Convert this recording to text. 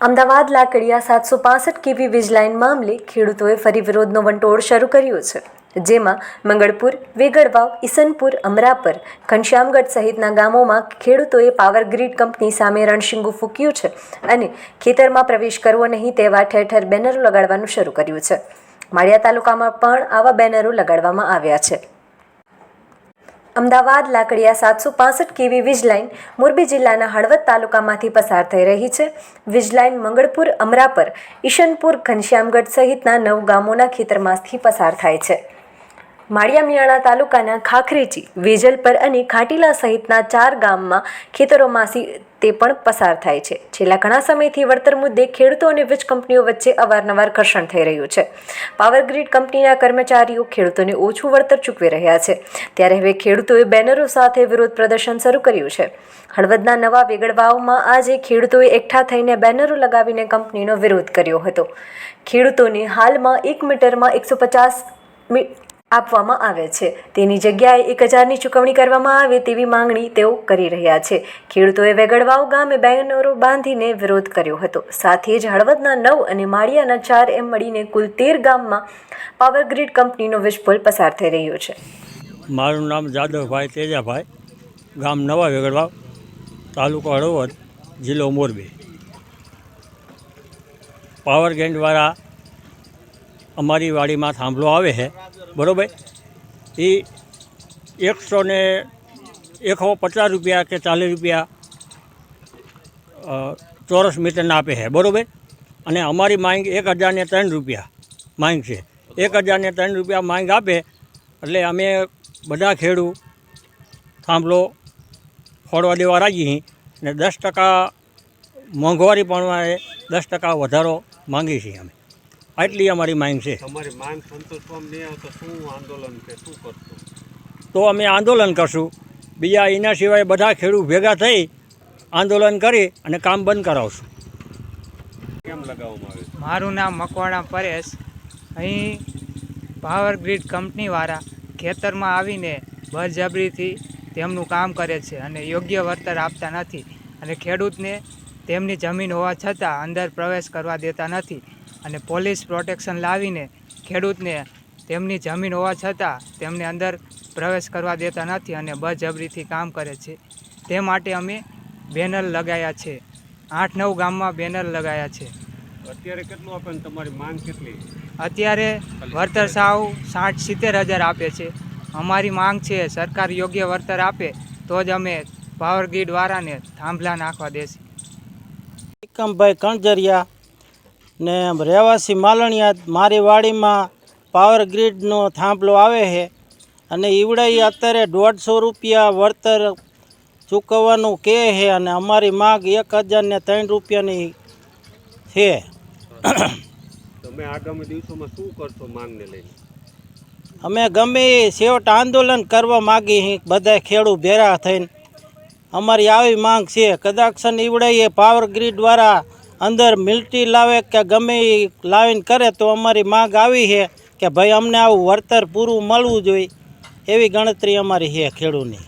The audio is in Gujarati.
અમદાવાદ લાકડિયા સાતસો પાસઠ કેવી વીજ લાઇન મામલે ખેડૂતોએ ફરી વિરોધનો વંટોળ શરૂ કર્યો છે. જેમાં મંગળપુર વેગડવાવ ઈસનપુર, અમરાપર, ઘનશ્યામગઢ સહિતના ગામોમાં ખેડૂતોએ પાવર ગ્રીડ કંપની સામે રણશીંગુ ફૂક્યું છે અને ખેતરમાં પ્રવેશ કરવો નહીં તેવા ઠેર ઠેર બેનરો લગાડવાનું શરૂ કર્યું છે. માળિયા તાલુકામાં પણ આવા બેનરો લગાડવામાં આવ્યા છે. અમદાવાદ, લાકડિયા સાતસો પાસઠ કેવી વીજલાઇન મોરબી જિલ્લાના હળવદ તાલુકામાંથી પસાર થઈ રહી છે. વીજલાઇન મંગળપુર, અમરાપર, ઈશનપુર, ઘનશ્યામગઢ સહિતના નવ ગામોના ખેતરમાંથી પસાર થાય છે. માળિયા મિયાણા તાલુકાના ખાખરીચી વેજલપર અને ખાટીલા સહિતના ચાર ગામમાં ખેતરોમાંથી તે પણ પસાર થાય છે. છેલ્લા ઘણા સમયથી વળતર મુદ્દે ખેડૂતો અને વીજ કંપનીઓ વચ્ચે અવારનવાર ઘર્ષણ થઈ રહ્યું છે. પાવર ગ્રીડ કંપનીના કર્મચારીઓ ખેડૂતોને ઓછું વળતર ચૂકવી રહ્યા છે. ત્યારે હવે ખેડૂતોએ બેનરો સાથે વિરોધ પ્રદર્શન શરૂ કર્યું છે. હળવદના નવા વેગડવાઓમાં આજે ખેડૂતોએ એકઠા થઈને બેનરો લગાવીને કંપનીનો વિરોધ કર્યો હતો. ખેડૂતોને હાલમાં એક મીટરમાં એકસો પચાસ આપવામાં આવે છે. તેની જગ્યાએ એક હજારની ચૂકવણી કરવામાં આવે તેવી માંગણી તેઓ કરી રહ્યા છે. ખેડૂતોએ વેગડવાવ ગામે બેનરો બાંધીને વિરોધ કર્યો હતો. સાથે જ હળવદના નવ અને માળિયાના ચાર એમ મળીને કુલ તેર ગામમાં પાવર ગ્રીડ કંપનીનો વીજપોલ પસાર થઈ રહ્યો છે. મારું નામ જાદવભાઈ તેજાભાઈ. ગામ નવા વેગડવા તાલુકો હળવદ, જિલ્લો મોરબી. પાવર દ્વારા અમારી વાડીમાં થાંભલો આવે છે. બરાબર? એ એકસો ને એકસો પચાસ રૂપિયા કે ચાલીસ રૂપિયા ચોરસ મીટરના આપે છે, બરાબર? અને અમારી માંગ એક હજારને ત્રણ રૂપિયા માંગ છે. એક હજારને ત્રણ રૂપિયા માંગ આપે એટલે અમે બધા ખેડૂ થાંભલો ફોડવા દેવા રાજી ને દસ ટકા મોંઘવારી પણ દસ ટકા વધારો માંગીએ છીએ અમે. આટલી અમારી માંગ છે. તમારી માંગ સંતોષવામાં નહીં આવે તો શું આંદોલન કે શું કરશો? તો અમે આંદોલન કરશું. બીજા એના સિવાય બધા ખેડૂત ભેગા થઈ આંદોલન કરી અને કામ બંધ કરાવશું. કેમ લગાવવામાં આવે મારું નામ મકવાણા પરેશ. અહીં પાવર ગ્રીડ કંપનીવાળા ખેતરમાં આવીને બળજબરીથી તેમનું કામ કરે છે અને યોગ્ય વળતર આપતા નથી અને ખેડૂતને તેમની જમીન હોવા છતાં અંદર પ્રવેશ કરવા દેતા નથી. અને પોલીસ પ્રોટેક્શન લાવીને ખેડૂતને તેમની જમીન હોવા છતાં તેમને અંદર પ્રવેશ કરવા દેતા નથી અને બજબરીથી કામ કરે છે. તે માટે અમે બેનર લગાવ્યા છે. આઠ નવ ગામમાં બેનર લગાવ્યા છે. અત્યારે કેટલું આપે ને તમારી માંગ કેટલી? અત્યારે વળતર સાવ સાઠ સિત્તેર હજાર આપે છે. અમારી માંગ છે સરકાર યોગ્ય વળતર આપે તો જ અમે પાવર ગ્રીડ વાળાને થાંભલા નાખવા દેશે. એકમભાઈ કણજરિયા ને રહેવાસી માલણિયા મારી વાડીમાં પાવર ગ્રીડનો થાંભલો આવે છે અને ઈવડાઈ અત્યારે દોઢસો રૂપિયા વળતર ચૂકવવાનું કહે છે અને અમારી માગ એક હજારને ત્રણ રૂપિયાની છે. તમે આગામી દિવસોમાં શું કરશો માંગને લઈને? અમે ગમે એ છેવટ આંદોલન કરવા માગી છીએ બધા ખેડૂત ભેરા થઈને. અમારી આવી માંગ છે. કદાચ ઈવડાઈએ પાવર ગ્રીડ દ્વારા અંદર મિલટી લાવે કે ગમે એ લાવીને કરે તો અમારી માંગ આવી છે કે ભાઈ અમને આવું વળતર પૂરું મળવું જોઈએ. એવી ગણતરી અમારી છે ખેડૂતની.